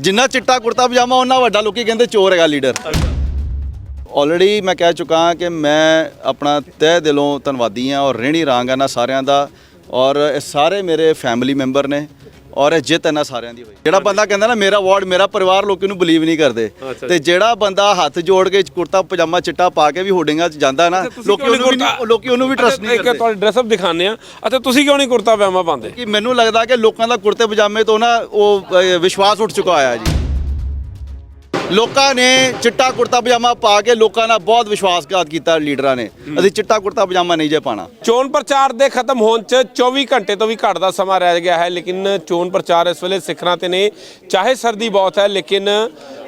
ਜਿੰਨਾ ਚਿੱਟਾ ਕੁੜਤਾ ਪਜਾਮਾ ਉਹਨਾਂ ਵੱਡਾ ਲੋਕੀ ਕਹਿੰਦੇ ਚੋਰ ਹੈਗਾ ਲੀਡਰ। ਆਲਰੇਡੀ ਮੈਂ ਕਹਿ ਚੁੱਕਾ ਹਾਂ ਕਿ ਮੈਂ ਆਪਣਾ ਤਹਿ ਦਿਲੋਂ ਧੰਨਵਾਦੀ ਹਾਂ ਔਰ ਰਹਿਣੀ ਰਾਂਗ ਇਹਨਾਂ ਸਾਰਿਆਂ ਦਾ ਔਰ ਇਹ ਸਾਰੇ ਮੇਰੇ ਫੈਮਿਲੀ ਮੈਂਬਰ ਨੇ। ਔਰ ਇਹ ਜਿੱਤ ਇਹਨਾਂ ਸਾਰਿਆਂ ਦੀ ਹੋਈ ਜਿਹੜਾ ਬੰਦਾ ਕਹਿੰਦਾ ਨਾ ਮੇਰਾ ਵਾਰਡ ਮੇਰਾ ਪਰਿਵਾਰ ਲੋਕੀ ਨੂੰ ਬਲੀਵ ਨਹੀਂ ਕਰਦੇ। ਤੇ ਜਿਹੜਾ ਬੰਦਾ ਹੱਥ ਜੋੜ ਕੇ ਕੁੜਤਾ ਪਜਾਮਾ ਚਿੱਟਾ ਪਾ ਕੇ ਵੀ ਹੋਰਡਿੰਗਾਂ 'ਚ ਜਾਂਦਾ ਨਾ ਲੋਕੀ ਉਹਨੂੰ ਵੀ ਨਹੀਂ- ਲੋਕੀ ਉਹਨੂੰ ਵੀ ਟਰਸਟ ਨਹੀਂ ਇੱਕ ਕਰਦੇ। ਤੁਹਾਡੇ ਡਰੈਸ ਅਪ ਦਿਖਾਉਂਦੇ ਆ ਅਤੇ ਤੁਸੀਂ ਕਿਉਂ ਨਹੀਂ ਕੁੜਤਾ ਪਜਾਮਾ ਪਾਉਂਦੇ? ਕਿ ਮੈਨੂੰ ਲੱਗਦਾ ਕਿ ਲੋਕਾਂ ਦਾ ਕੁੜਤੇ ਪਜਾਮੇ ਤੋਂ ਨਾ ਉਹ ਅਹ, ਵਿਸ਼ਵਾਸ ਉੱਠ ਚੁੱਕਾ ਹੋਇਆ ਜੀ। ਲੋਕਾਂ ਨੇ ਚਿੱਟਾ ਕੁੜਤਾ ਪਜਾਮਾ ਪਾ ਕੇ ਲੋਕਾਂ ਨਾਲ ਬਹੁਤ ਵਿਸ਼ਵਾਸਘਾਤ ਕੀਤਾ ਲੀਡਰਾਂ ਨੇ। ਅਸੀਂ ਚਿੱਟਾ ਕੁੜਤਾ ਪਜਾਮਾ ਨਹੀਂ ਜੇ ਪਾਣਾ ਚੋਣ ਪ੍ਰਚਾਰ ਦੇ ਖਤਮ ਹੋਣ ਚ 24 ਘੰਟੇ ਤੋਂ ਵੀ ਘੱਟ ਦਾ ਸਮਾਂ ਰਹਿ ਗਿਆ ਹੈ ਲੇਕਿਨ ਚੋਣ ਪ੍ਰਚਾਰ ਇਸ ਵੇਲੇ ਸਿਖਰਾਂ ਤੇ ਨੇ। ਚਾਹੇ ਸਰਦੀ ਬਹੁਤ ਹੈ ਲੇਕਿਨ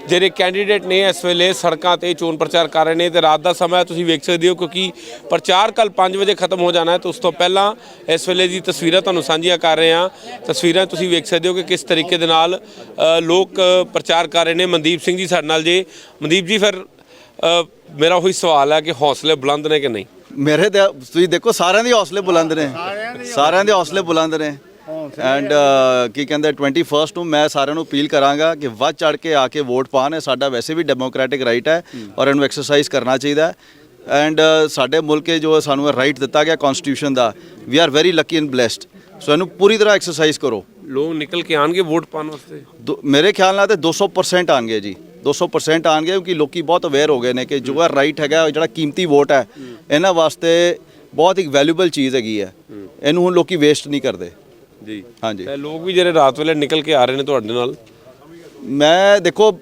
ਜਿਹੜੇ ਕੈਂਡੀਡੇਟ ਨੇ ਇਸ ਵੇਲੇ ਸੜਕਾਂ ਤੇ ਚੋਣ ਪ੍ਰਚਾਰ ਕਰ ਰਹੇ ਨੇ ਤੇ ਰਾਤ ਦਾ ਸਮਾਂ ਹੈ, ਤੁਸੀਂ ਵੇਖ ਸਕਦੇ ਹੋ ਕਿਉਂਕਿ ਪ੍ਰਚਾਰ ਕੱਲ 5 ਵਜੇ ਖਤਮ ਹੋ ਜਾਣਾ ਹੈ ਤੇ ਉਸ ਤੋਂ ਪਹਿਲਾਂ ਇਸ ਵੇਲੇ ਦੀ ਤਸਵੀਰਾਂ ਤੁਹਾਨੂੰ ਸਾਂਝੀਆਂ ਕਰ ਰਹੇ ਹਾਂ। ਤਸਵੀਰਾਂ ਤੁਸੀਂ ਵੇਖ ਸਕਦੇ ਹੋ ਕਿ ਕਿਸ ਤਰੀਕੇ ਦੇ ਨਾਲ ਲੋਕ ਪ੍ਰਚਾਰ ਕਰ ਰਹੇ ਨੇ। ਮਨਦੀਪ ਸਿੰਘ ਜੀ ਸਾਡੇ ਨਾਲ ਜੇ। ਮਨਦੀਪ ਜੀ ਫਿਰ ਮੇਰਾ ਉਹੀ ਸਵਾਲ ਹੈ ਕਿ ਹੌਸਲੇ ਬੁਲੰਦ ਨੇ ਕਿ ਨਹੀਂ? ਮੇਰੇ ਤੇ ਤੁਸੀਂ ਦੇਖੋ ਸਾਰਿਆਂ ਦੇ ਹੌਸਲੇ ਬੁਲੰਦ ਨੇ। ਸਾਰਿਆਂ ਦੇ ਹੌਸਲੇ ਬੁਲੰਦ ਨੇ। ਐਂਡ ਕੀ ਕਹਿੰਦੇ 21st ਨੂੰ ਮੈਂ ਸਾਰਿਆਂ ਨੂੰ ਅਪੀਲ ਕਰਾਂਗਾ ਕਿ ਵੱਧ ਚੜ ਕੇ ਆ ਕੇ ਵੋਟ ਪਾਣ ਇਹ ਸਾਡਾ ਵੈਸੇ ਵੀ ਡੈਮੋਕ੍ਰੈਟਿਕ ਰਾਈਟ ਹੈ ਔਰ ਇਹਨੂੰ ਐਕਸਰਸਾਈਜ਼ ਕਰਨਾ ਚਾਹੀਦਾ ਹੈ। ਐਂਡ ਸਾਡੇ ਮੁਲਕ ਜੋ ਸਾਨੂੰ ਇਹ ਰਾਈਟ ਦਿੱਤਾ ਗਿਆ constitution the we are very lucky and blessed so ਇਹਨੂੰ ਪੂਰੀ ਤਰ੍ਹਾਂ ਐਕਸਰਸਾਈਜ਼ ਕਰੋ। ਲੋਕ ਨਿਕਲ ਕੇ ਆਣਗੇ ਵੋਟ ਪਾਉਣ ਵਾਸਤੇ? ਦੋ- ਮੇਰੇ ਖਿਆਲ ਨਾਲ ਤੇ 200% ਆਣਗੇ ਜੀ। 200% ਆਣਗੇ ਕਿਉਂਕਿ ਲੋਕੀ ਬਹੁਤ ਅਵੇਅਰ ਹੋ ਗਏ ਨੇ ਕਿ ਜੋ ਇਹ ਰਾਈਟ ਹੈਗਾ ਉਹ ਜਿਹੜਾ ਕੀਮਤੀ ਵੋਟ ਹੈ ਇਹਨਾਂ ਵਾਸਤੇ ਬਹੁਤ ਇੱਕ ਵੈਲਿਊਬਲ ਚੀਜ਼ ਹੈਗੀ ਹੈ। ਇਹਨੂੰ ਹੁਣ ਲੋਕੀ ਵੇਸਟ ਨਹੀਂ ਕਰਦੇ। ਜੀ। ਹਾਂਜੀ। ਤੇ ਲੋਕ ਵੀ ਜਿਹੜੇ ਰਾਤ ਵੇਲੇ ਨਿਕਲ ਕੇ ਆ ਰਹੇ ਨੇ ਤੁਹਾਡੇ ਨਾਲ? ਮੈਂ ਦੇਖੋ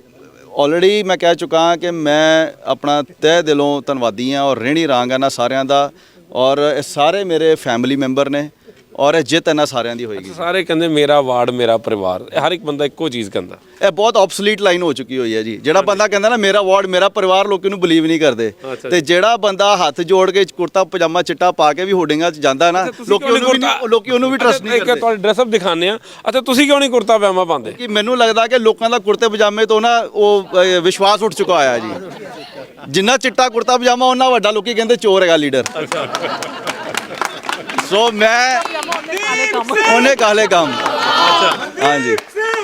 ਆਲਰੇਡੀ ਮੈਂ ਕਹਿ ਚੁੱਕਾ ਹਾਂ ਕਿ ਮੈਂ ਆਪਣਾ ਤਹਿ ਦਿਲੋਂ ਧੰਨਵਾਦੀ ਹਾਂ ਔਰ ਰਹਿਣੀ ਰਾਂਗ ਇਹਨਾਂ ਸਾਰਿਆਂ ਦਾ ਔਰ ਇਹ ਸਾਰੇ ਮੇਰੇ ਫੈਮਿਲੀ ਮੈਂਬਰ ਨੇ। ਔਰ ਇਹ ਜਿੱਤ ਇਹਨਾਂ ਸਾਰਿਆਂ ਦੀ ਹੋਏਗੀ। ਸਾਰੇ ਕਹਿੰਦੇ ਮੇਰਾ ਵਾਰਡ ਮੇਰਾ ਪਰਿਵਾਰ ਇਹ ਹਰ ਇੱਕ ਬੰਦਾ ਇੱਕੋ ਚੀਜ਼ ਕਹਿੰਦਾ। ਇਹ ਬਹੁਤ ਆਬਸੋਲੀਟ ਲਾਈਨ ਹੋ ਚੁੱਕੀ ਹੋਈ ਹੈ ਜੀ। ਜਿਹੜਾ ਬੰਦਾ ਕਹਿੰਦਾ ਨਾ ਮੇਰਾ ਵਾਰਡ ਮੇਰਾ ਪਰਿਵਾਰ ਲੋਕੀ ਨੂੰ ਬਲੀਵ ਨਹੀਂ ਕਰਦੇ। ਤੇ ਜਿਹੜਾ ਬੰਦਾ ਹੱਥ ਜੋੜ ਕੇ ਕੁੜਤਾ ਪਜਾਮਾ ਚਿੱਟਾ ਪਾ ਕੇ ਵੀ ਹੋਰਡਿੰਗਾਂ 'ਚ ਜਾਂਦਾ ਨਾ ਲੋਕੀ ਉਹਨੂੰ ਵੀ ਲੋਕੀ ਉਹਨੂੰ ਵੀ ਟਰਸਟ ਨਹੀਂ ਕਰਦੇ। ਤੁਹਾਡੇ ਡਰੈਸ ਅਪ ਦਿਖਾਉਂਦੇ ਆ ਅਤੇ ਤੁਸੀਂ ਕਿਉਂ ਨਹੀਂ ਕੁੜਤਾ ਪਜਾਮਾ ਪਾਉਂਦੇ? ਕਿ ਮੈਨੂੰ ਲੱਗਦਾ ਕਿ ਲੋਕਾਂ ਦਾ ਕੁੜਤੇ ਪਜਾਮੇ ਤੋਂ ਨਾ ਉਹ ਵਿਸ਼ਵਾਸ ਉੱਠ ਚੁੱਕਾ ਹੋਇਆ ਜੀ। ਜਿੰਨਾ ਚਿੱਟਾ ਕੁੜਤਾ ਪਜਾਮਾ ਉਹਨਾਂ ਵੱਡਾ ਲੋਕੀ ਕਹਿੰਦੇ ਚੋਰ ਹੈਗਾ ਲੀਡਰ ਸੋ ਮੈਂ ਉਹਨੇ ਕਾਲੇ ਕੰਮ। ਹਾਂਜੀ।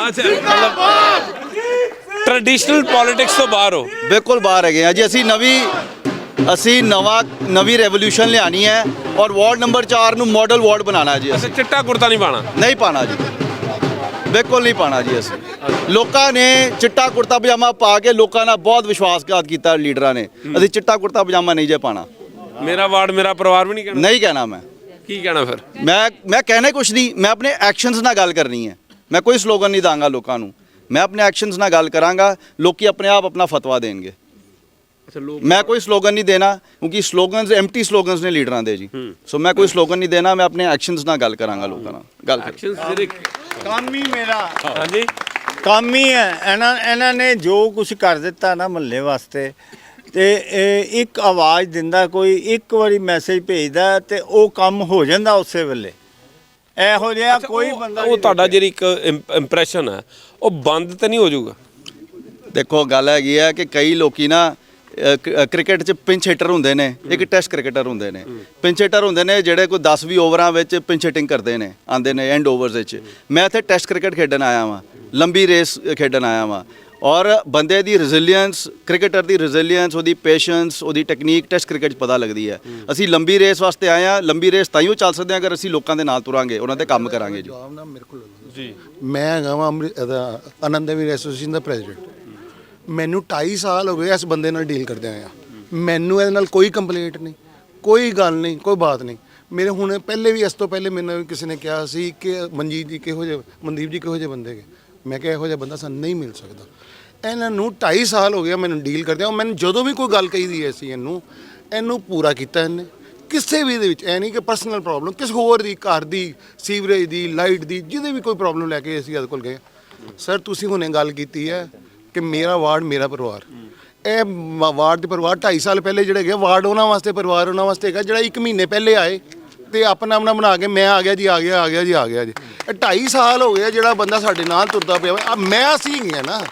ਅੱਛਾ ਮਤਲਬ ਟ੍ਰੈਡੀਸ਼ਨਲ ਪੋਲਿਟਿਕਸ ਤੋਂ ਬਾਹਰ ਹੋ। ਬਿਲਕੁਲ ਬਾਹਰ ਹੈਗੇ ਆ। ਜੀ ਅਸੀਂ ਨਵੀਂ ਅਸੀਂ ਨਵਾਂ ਨਵੀਂ ਰੈਵੋਲੂਸ਼ਨ ਲਿਆਣੀ ਹੈ ਔਰ ਵਾਰਡ ਨੰਬਰ 4 ਨੂੰ ਮਾਡਲ ਵਾਰਡ ਬਣਾਉਣਾ ਜੀ ਅਸੀਂ। ਚਿੱਟਾ ਕੁੜਤਾ ਨਹੀਂ ਪਾਣਾ ਨਹੀਂ ਪਾਣਾ ਜੀ। ਬਿਲਕੁਲ ਨਹੀਂ ਪਾਣਾ ਜੀ ਅਸੀਂ। ਲੋਕਾਂ ਨੇ ਚਿੱਟਾ ਕੁੜਤਾ ਪਜਾਮਾ ਪਾ ਕੇ ਲੋਕਾਂ ਨਾਲ ਬਹੁਤ ਵਿਸ਼ਵਾਸਘਾਤ ਕੀਤਾ ਲੀਡਰਾਂ ਨੇ। ਅਸੀਂ ਚਿੱਟਾ ਕੁੜਤਾ ਪਜਾਮਾ ਨਹੀਂ ਜੇ ਪਾਣਾ ਮੇਰਾ ਵਾਰਡ ਮੇਰਾ ਪਰਿਵਾਰ ਵੀ ਨਹੀਂ ਕਹਿਣਾ। ਨਹੀਂ ਕਹਿਣਾ ਮੈਂ। ਕੀ ਕਹਿਣਾ ਫਿਰ? ਮੈਂ ਮੈਂ ਕਹਿਣਾ ਕੁਝ ਨਹੀਂ ਮੈਂ ਆਪਣੇ ਐਕਸ਼ਨਸ ਨਾਲ ਗੱਲ ਕਰਨੀ ਹੈ। ਮੈਂ ਕੋਈ ਸਲੋਗਨ ਨਹੀਂ ਦਾਂਗਾ ਲੋਕਾਂ ਨੂੰ। ਮੈਂ ਆਪਣੇ ਐਕਸ਼ਨਸ ਨਾਲ ਗੱਲ ਕਰਾਂਗਾ ਲੋਕੀ ਆਪਣੇ ਆਪ ਆਪਣਾ ਫਤਵਾ ਦੇਣਗੇ। ਅੱਛਾ ਲੋਕ ਮੈਂ ਕੋਈ ਸਲੋਗਨ ਨਹੀਂ ਦੇਣਾ ਕਿਉਂਕਿ ਸਲੋਗਨਸ ਐਮਟੀ ਸਲੋਗਨਸ ਨੇ ਲੀਡਰਾਂ ਦੇ ਜੀ। ਸੋ ਮੈਂ ਕੋਈ ਸਲੋਗਨ ਨਹੀਂ ਦੇਣਾ ਮੈਂ ਆਪਣੇ ਐਕਸ਼ਨਸ ਨਾਲ ਗੱਲ ਕਰਾਂਗਾ ਲੋਕਾਂ ਨਾਲ। ਗੱਲ ਕਰ। ਐਕਸ਼ਨਸ ਜਿਹੜੇ ਕੰਮ ਹੀ ਮੇਰਾ। ਹਾਂਜੀ। ਕੰਮ ਹੀ ਹੈ। ਇਹਨਾਂ ਇਹਨਾਂ ਨੇ ਜੋ ਕੁਝ ਕਰ ਦਿੱਤਾ ਨਾ ਮਹੱਲੇ ਵਾਸਤੇ ਤੇ ਇਹ ਇੱਕ ਆਵਾਜ਼ ਦਿੰਦਾ ਕੋਈ ਇੱਕ ਵਾਰੀ ਮੈਸੇਜ ਭੇਜਦਾ ਤੇ ਉਹ ਕੰਮ ਹੋ ਜਾਂਦਾ ਉਸੇ ਵੇਲੇ। ਇਹੋ ਜਿਹਾ ਕੋਈ ਬੰਦਾ ਉਹ ਤੁਹਾਡਾ ਜਿਹੜੀ ਇੱਕ ਇੰਪ੍ਰੈਸ਼ਨ ਹੈ ਉਹ ਬੰਦ ਤਾਂ ਨਹੀਂ ਹੋ ਜਾਊਗਾ? ਦੇਖੋ ਗੱਲ ਹੈਗੀ ਹੈ ਕਿ ਕਈ ਲੋਕੀ ਨਾ ਕ੍ਰਿਕਟ 'ਚ ਪਿੰਚ ਹਿੱਟਰ ਹੁੰਦੇ ਨੇ ਇੱਕ ਟੈਸਟ ਕ੍ਰਿਕਟਰ ਹੁੰਦੇ ਨੇ। ਪਿੰਚ ਹਿੱਟਰ ਹੁੰਦੇ ਨੇ ਜਿਹੜੇ ਕੋਈ 10 20 ਓਵਰਾਂ ਵਿੱਚ ਪਿੰਚ ਹਿੱਟਿੰਗ ਕਰਦੇ ਨੇ ਆਂਦੇ ਨੇ ਐਂਡ ਓਵਰਸ ਵਿੱਚ। ਮੈਂ ਇੱਥੇ ਟੈਸਟ ਕ੍ਰਿਕਟ ਖੇਡਣ ਆਇਆ ਵਾਂ ਲੰਬੀ ਰੇਸ ਖੇਡਣ ਆਇਆ ਵਾਂ। ਔਰ ਬੰਦੇ ਦੀ ਰੈਜ਼ਿਲੀਅੰਸ ਕ੍ਰਿਕਟਰ ਦੀ ਰੈਜ਼ਿਲੀਅੰਸ ਉਹਦੀ ਪੇਸ਼ੈਂਸ ਉਹਦੀ ਟੈਕਨੀਕ ਟੈਸਟ ਕ੍ਰਿਕਟ 'ਚ ਪਤਾ ਲੱਗਦੀ ਹੈ। ਅਸੀਂ ਲੰਬੀ ਰੇਸ ਵਾਸਤੇ ਆਏ ਆ ਲੰਬੀ ਰੇਸ ਤਾਂ ਹੀ ਉਹ ਚੱਲ ਸਕਦੇ ਹਾਂ ਅਗਰ ਅਸੀਂ ਲੋਕਾਂ ਦੇ ਨਾਲ ਤੁਰਾਂਗੇ ਉਹਨਾਂ ਤੇ ਕੰਮ ਕਰਾਂਗੇ ਜੀ। ਜਵਾਬ ਨਾ ਮੇਰੇ ਕੋਲ ਜੀ। ਮੈਂ ਹੈਗਾ ਵਾਂ ਅੰਮ੍ਰਿਤ ਇਹਦਾ ਆਨੰਦ ਦੇਵੀ ਐਸੋਸੀਏਸ਼ਨ ਦਾ ਪ੍ਰੈਜ਼ੀਡੈਂਟ ਮੈਨੂੰ 2.5 ਸਾਲ ਹੋ ਗਏ ਇਸ ਬੰਦੇ ਨਾਲ ਡੀਲ ਕਰਦੇ ਆਇਆ ਮੈਨੂੰ ਇਹਦੇ ਨਾਲ ਕੋਈ ਕੰਪਲੇਂਟ ਨਹੀਂ ਕੋਈ ਗੱਲ ਨਹੀਂ ਕੋਈ ਬਾਤ ਨਹੀਂ। ਮੇਰੇ ਹੁਣ ਪਹਿਲੇ ਵੀ ਇਸ ਤੋਂ ਪਹਿਲੇ ਮੈਨੂੰ ਕਿਸੇ ਨੇ ਕਿਹਾ ਸੀ ਕਿ ਮਨਜੀਤ ਜੀ ਕਿਹੋ ਜਿਹੇ ਮਨਦੀਪ ਜੀ ਕਿਹੋ ਜਿਹੇ ਬੰਦੇ ਹੈਗੇ। ਮੈਂ ਕਿਹਾ ਇਹੋ ਜਿਹਾ ਬੰਦਾ ਸਾਨੂੰ ਨਹੀਂ ਮਿਲ ਸਕਦਾ। ਇਹਨਾਂ ਨੂੰ 2.5 ਸਾਲ ਹੋ ਗਿਆ ਮੈਨੂੰ ਡੀਲ ਕਰਦੇ ਆ ਮੈਨੂੰ ਜਦੋਂ ਵੀ ਕੋਈ ਗੱਲ ਕਹੀ ਦੀ ਸੀ ਇਹਨੂੰ ਇਹਨੂੰ ਪੂਰਾ ਕੀਤਾ ਇਹਨੇ। ਕਿਸੇ ਵੀ ਦੇ ਵਿੱਚ, ਐ ਨਹੀਂ ਕਿ ਪਰਸਨਲ ਪ੍ਰੋਬਲਮ ਕਿਸ ਹੋਰ ਦੀ, ਘਰ ਦੀ ਸੀਵਰੇਜ ਦੀ ਲਾਈਟ ਦੀ, ਜਿਹਦੇ ਵੀ ਕੋਈ ਪ੍ਰੋਬਲਮ ਲੈ ਕੇ ਅਸੀਂ ਇਹਦੇ ਕੋਲ ਗਏ। ਸਰ ਤੁਸੀਂ ਹੁਣੇ ਗੱਲ ਕੀਤੀ ਹੈ ਕਿ ਮੇਰਾ ਵਾਰਡ, ਮੇਰਾ ਪਰਿਵਾਰ। ਇਹ ਮ- ਵਾਰਡ ਦੇ ਪਰਿਵਾਰ 2.5 ਸਾਲ ਪਹਿਲੇ ਜਿਹੜੇ ਗਏ, ਵਾਰਡ ਉਹਨਾਂ ਵਾਸਤੇ, ਪਰਿਵਾਰ ਉਹਨਾਂ ਵਾਸਤੇ ਹੈਗਾ, ਜਿਹੜਾ 1 ਮਹੀਨੇ ਪਹਿਲੇ ਆਏ। ਤੇ ਆਪਣਾ ਆਪਣਾ ਬਣਾ ਕੇ ਮੈਂ ਆ ਗਿਆ ਜੀ ਆ ਗਿਆ ਆ ਗਿਆ ਜੀ ਆ ਗਿਆ ਜੀ। ਇਹ 2.5 ਸਾਲ ਹੋ ਗਏ ਜਿਹੜਾ ਬੰਦਾ ਸਾਡੇ ਨਾਲ ਤੁਰਦਾ ਪਿਆ ਵਾ। ਆਹ ਮੈਂ ਅਸੀਂ ਹੀ ਆ ਨਾ।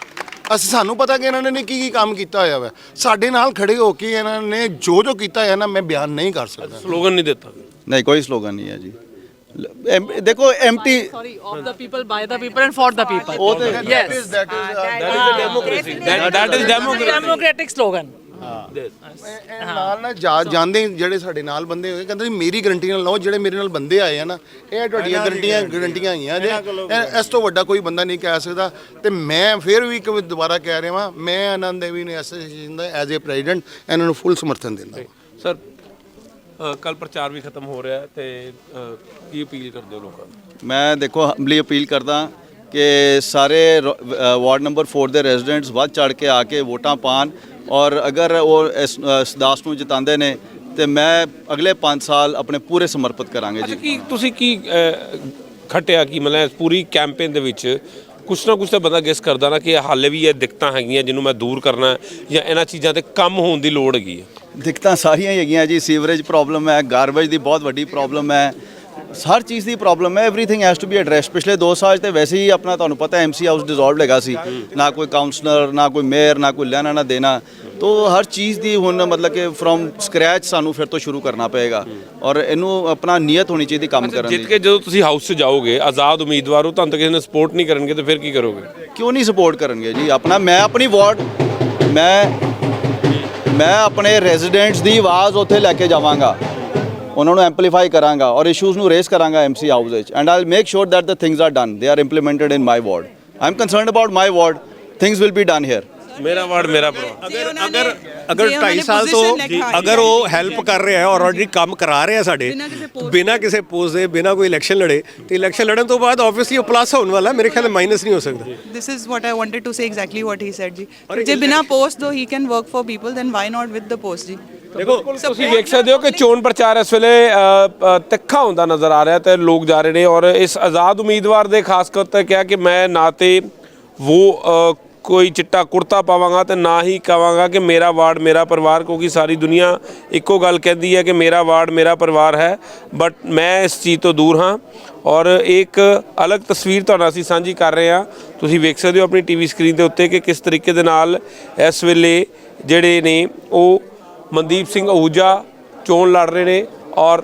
ਅਸੀਂ ਸਾਨੂੰ ਪਤਾ ਕਿ ਇਹਨਾਂ ਨੇ ਕੀ ਕੀ ਕੰਮ ਕੀਤਾ ਹੋਇਆ ਵਾ। ਸਾਡੇ ਨਾਲ ਖੜੇ ਹੋ ਕੇ ਇਹਨਾਂ ਨੇ ਜੋ ਜੋ ਕੀਤਾ ਹੈ ਨਾ ਮੈਂ ਬਿਆਨ ਨਹੀਂ ਕਰ ਸਕਦਾ। ਸਲੋਗਨ ਨਹੀਂ ਦਿੱਤਾ। ਨਹੀਂ ਕੋਈ ਸਲੋਗਨ ਨਹੀਂ ਹੈ ਜੀ। ਐਮ- ਦੇਖੋ MT Sorry, of the people, by the people, and for the people. ਉਹ ਤੇ Yes. that is democracy that is democracy Democratic slogan. ਇਹ ਨਾਲ ਨਾ ਜਾ ਜਾਂਦੇ ਹੀ ਜਿਹੜੇ ਸਾਡੇ ਨਾਲ ਬੰਦੇ ਹੋਏ ਕਹਿੰਦੇ ਜੀ ਮੇਰੀ ਗਰੰਟੀ ਨਾਲ ਲਓ ਜਿਹੜੇ ਮੇਰੇ ਨਾਲ ਬੰਦੇ ਆਏ ਆ ਨਾ ਇਹ ਤੁਹਾਡੀਆਂ ਗਰੰਟੀਆਂ ਗਰੰਟੀਆਂ ਹੈਗੀਆਂ ਜੇ ਇਹ- ਇਸ ਤੋਂ ਵੱਡਾ ਕੋਈ ਬੰਦਾ ਨਹੀਂ ਕਹਿ ਸਕਦਾ। ਤੇ ਮੈਂ ਫਿਰ ਵੀ ਇੱਕ ਵਾਰ ਦੁਬਾਰਾ ਕਹਿ ਰਿਹਾ ਵਾਂ ਮੈਂ ਆਨੰਦ ਦੇਵੀ ਨੇ ਐਸੋਸੀਏਸ਼ਨ ਦਾ ਐਜ਼ ਅ ਪ੍ਰੈਜ਼ੀਡੈਂਟ ਇਹਨਾਂ ਨੂੰ ਫੁੱਲ ਸਮਰਥਨ ਦਿੰਦਾ ਸਰ ਕੱਲ ਪ੍ਰਚਾਰ ਵੀ ਖਤਮ ਹੋ ਰਿਹਾ ਹੈ ਤੇ ਅ, ਕੀ ਅਪੀਲ ਕਰਦੇ ਹੋ ਲੋਕਾਂ ਨੂੰ? ਮੈਂ ਦੇਖੋ ਹੰਬਲੀ ਅਪੀਲ ਕਰਦਾ ਕਿ ਸਾਰੇ ਰ- ਅ, ਵਾਰਡ ਨੰਬਰ 4 ਦੇ ਰੈਜ਼ੀਡੈਂਟਸ ਵੱਧ ਚੜ ਕੇ ਆ ਕੇ ਵੋਟਾਂ ਪਾਣ ਔਰ ਅਗਰ ਉਹ ਇਸ ਇਸ ਦਾਸ ਨੂੰ ਜਿਤਾਉਂਦੇ ਨੇ ਤੇ ਮੈਂ ਅਗਲੇ 5 ਸਾਲ ਆਪਣੇ ਪੂਰੇ ਸਮਰਪਿਤ ਕਰਾਂਗੇ ਜੀ। ਕੀ ਤੁਸੀਂ ਕੀ ਖੱਟਿਆ ਕੀ ਮਤਲਬ ਪੂਰੀ ਕੈਂਪੇਨ ਦੇ ਵਿੱਚ ਕੁਛ ਨਾ ਕੁਛ ਤਾਂ ਬੰਦਾ ਗੈਸ ਕਰਦਾ ਨਾ ਕਿ ਹਾਲੇ ਵੀ ਇਹ ਦਿੱਕਤਾਂ ਹੈਗੀਆਂ ਜਿਹਨੂੰ ਮੈਂ ਦੂਰ ਕਰਨਾ ਜਾਂ ਇਹਨਾਂ ਚੀਜ਼ਾਂ ਤੇ ਕੰਮ ਹੋਣ ਦੀ ਲੋੜ ਹੈਗੀ ਹੈ? ਦਿੱਕਤਾਂ ਸਾਰੀਆਂ ਹੀ ਹੈਗੀਆਂ ਜੀ ਸੀਵਰੇਜ ਪ੍ਰੋਬਲਮ ਹੈ ਗਾਰਬੇਜ ਦੀ ਬਹੁਤ ਵੱਡੀ ਪ੍ਰੋਬਲਮ ਹੈ ਹਰ ਚੀਜ਼ ਦੀ ਪ੍ਰੋਬਲਮ ਹੈ everything has to be addressed ਪਿਛਲੇ 2 ਸਾਲ ਤੇ ਵੈਸੇ ਹੀ ਆਪਣਾ ਤੁਹਾਨੂੰ ਪਤਾ ਐਮਸੀ ਹਾਊਸ ਡਿਸੋਲਵਡ ਹੈਗਾ ਸੀ। ਨਾ ਕੋਈ ਕਾਉਂਸਲਰ ਨਾ ਕੋਈ ਮੇਅਰ ਨਾ ਕੋਈ ਲੈਣਾ ਨਾ ਦੇਣਾ। ਤੋ ਹਰ ਚੀਜ਼ ਦੀ ਹੁਣ ਮਤਲਬ ਕਿ ਫਰੋਮ ਸਕ੍ਰੈਚ ਸਾਨੂੰ ਫਿਰ ਤੋਂ ਸ਼ੁਰੂ ਕਰਨਾ ਪਏਗਾ। ਔਰ ਇਹਨੂੰ ਆਪਣਾ ਨੀਅਤ ਹੋਣੀ ਚਾਹੀਦੀ ਕੰਮ ਕਰਨ ਜਿੱਤ ਦੀ। ਕੇ ਜਦੋਂ ਤੁਸੀਂ ਹਾਊਸ 'ਚ ਜਾਓਗੇ ਆਜ਼ਾਦ ਉਮੀਦਵਾਰ ਹੋ ਤੁਹਾਨੂੰ ਤਾਂ ਕਿਸੇ ਨੇ ਸਪੋਰਟ ਨਹੀਂ ਕਰਨਗੇ ਤੇ ਫਿਰ ਕੀ ਕਰੋਗੇ? ਕਿਉਂ ਨਹੀਂ ਸਪੋਰਟ ਕਰਨਗੇ ਜੀ? ਆਪਣਾ ਮੈਂ ਆਪਣੀ ਵਾਰਡ ਮੈਂ ਮੈਂ ਆਪਣੇ ਰੈਜ਼ੀਡੈਂਟਸ ਦੀ ਆਵਾਜ਼ ਉੱਥੇ ਲੈ ਕੇ ਜਾਵਾਂਗਾ। ਉਹਨਾਂ ਨੂੰ ਐਮਪਲੀਫਾਈ ਕਰਾਂਗਾ ਔਰ ਇਸ਼ੂਜ਼ ਨੂੰ ਰੇਸ ਕਰਾਂਗਾ ਐਮਸੀ ਹਾਊਸ ਵਿੱਚ। And I'll make sure that the things are done they are implemented in my ward I am concerned about my ward things will be done here ਮੇਰਾ ਵਾਰਡ ਮੇਰਾ ਪਰਿਵਾਰ ਅਗਰ ਅਗਰ ਅਗਰ 2.5 ਸਾਲ ਤੋਂ ਅਗਰ ਉਹ ਹੈਲਪ ਕਰ ਰਿਹਾ ਹੈ ਔਰ ਆਲਰੇਡੀ ਕੰਮ ਕਰਾ ਰਿਹਾ ਸਾਡੇ ਬਿਨਾਂ ਕਿਸੇ ਪੋਸਟ ਦੇ ਬਿਨਾਂ ਕੋਈ ਇਲੈਕਸ਼ਨ ਲੜੇ ਤੇ ਇਲੈਕਸ਼ਨ ਲੜਨ ਤੋਂ ਬਾਅਦ ਆਬਵੀਅਸਲੀ ਉਹ ਪਲੱਸ ਹੋਣ ਵਾਲਾ ਮੇਰੇ ਖਿਆਲ ਮਾਈਨਸ ਨਹੀਂ ਹੋ ਸਕਦਾ This is what I wanted to say exactly what he said ji. ਜੇ ਬਿਨਾ post though he can work for people then why not with the post ji? ਦੇਖੋ ਤੁਸੀਂ ਵੇਖ ਸਕਦੇ ਹੋ ਕਿ ਚੋਣ ਪ੍ਰਚਾਰ ਇਸ ਵੇਲੇ ਤਿੱਖਾ ਹੁੰਦਾ ਨਜ਼ਰ ਆ ਰਿਹਾ ਤੇ ਲੋਕ ਜਾ ਰਹੇ ਨੇ ਔਰ ਇਸ ਆਜ਼ਾਦ ਉਮੀਦਵਾਰ ਦੇ ਖਾਸ ਕਰ ਤੇ ਕਿਹਾ ਕਿ ਮੈਂ ਨਾ ਤੇ ਉਹ ਕੋਈ ਚਿੱਟਾ ਕੁੜਤਾ ਪਾਵਾਂਗਾ ਤੇ ਨਾ ਹੀ ਕਵਾਂਗਾ ਕਿ ਮੇਰਾ ਵਾਰਡ ਮੇਰਾ ਪਰਿਵਾਰ ਕਿਉਂਕਿ ਸਾਰੀ ਦੁਨੀਆ ਇੱਕੋ ਗੱਲ ਕਹਿੰਦੀ ਹੈ ਕਿ ਮੇਰਾ ਵਾਰਡ ਮੇਰਾ ਪਰਿਵਾਰ ਹੈ ਬਟ ਮੈਂ ਇਸ ਚੀਜ਼ ਤੋਂ ਦੂਰ ਹਾਂ ਔਰ ਇੱਕ ਅਲੱਗ ਤਸਵੀਰ ਤੁਹਾਨੂੰ ਅਸੀਂ ਸਾਂਝੀ ਕਰ ਰਹੇ ਹਾਂ। ਤੁਸੀਂ ਵੇਖ ਸਕਦੇ ਹੋ ਆਪਣੀ ਟੀਵੀ ਸਕਰੀਨ ਦੇ ਉੱਤੇ ਕਿ ਕਿਸ ਤਰੀਕੇ ਦੇ ਨਾਲ ਇਸ ਵੇਲੇ ਜਿਹੜੇ ਨੇ ਉਹ ਮਨਦੀਪ ਸਿੰਘ ਅਹੂਜਾ ਚੋਣ ਲੜ ਰਹੇ ਨੇ ਔਰ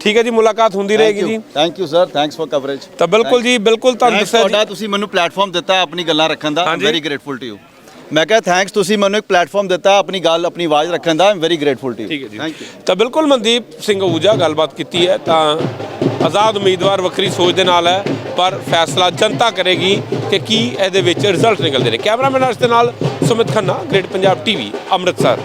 ਠੀਕ ਹੈ ਜੀ ਮੁਲਾਕਾਤ ਹੁੰਦੀ ਰਹੇਗੀ ਜੀ। Thank you sir thanks for coverage ਤਾਂ ਬਿਲਕੁਲ ਜੀ ਬਿਲਕੁਲ ਤੁਹਾਨੂੰ ਦੱਸਿਆ ਤੁਹਾਡਾ ਜੀ ਤੁਸੀਂ ਮੈਨੂੰ ਪਲੇਟਫਾਰਮ ਦਿੱਤਾ ਆਪਣੀ ਗੱਲਾਂ ਰੱਖਣ ਦਾ। I'm. Very grateful to you ਮੈਂ ਕਿਹਾ ਥੈਂਕਸ ਤੁਸੀਂ ਮੈਨੂੰ ਇੱਕ ਪਲੇਟਫਾਰਮ ਦਿੱਤਾ ਆਪਣੀ ਗੱਲ ਆਪਣੀ ਆਵਾਜ਼ ਰੱਖਣ ਦਾ। I'm very grateful to you ਠੀਕ ਹੈ ਜੀ। ਥੈਂਕ ਯੂ ਤਾਂ ਬਿਲਕੁਲ ਮਨਦੀਪ ਸਿੰਘ ਅਹੂਜਾ ਗੱਲਬਾਤ ਕੀਤੀ ਹੈ ਤਾਂ ਆਜ਼ਾਦ ਉਮੀਦਵਾਰ ਵੱਖਰੀ ਸੋਚ ਦੇ ਨਾਲ ਹੈ ਪਰ ਫੈਸਲਾ ਜਨਤਾ ਕਰੇਗੀ ਕਿ ਕੀ ਇਹਦੇ ਵਿੱਚ ਰਿਜ਼ਲਟ ਨਿਕਲਦੇ ਨੇ। ਕੈਮਰਾਮੈਨ ਅਰਸ਼ ਦੇ ਨਾਲ ਸੁਮਿਤ ਖੰਨਾ ਗ੍ਰੇਟ ਪੰਜਾਬ ਟੀਵੀ ਅੰਮ੍ਰਿਤਸਰ।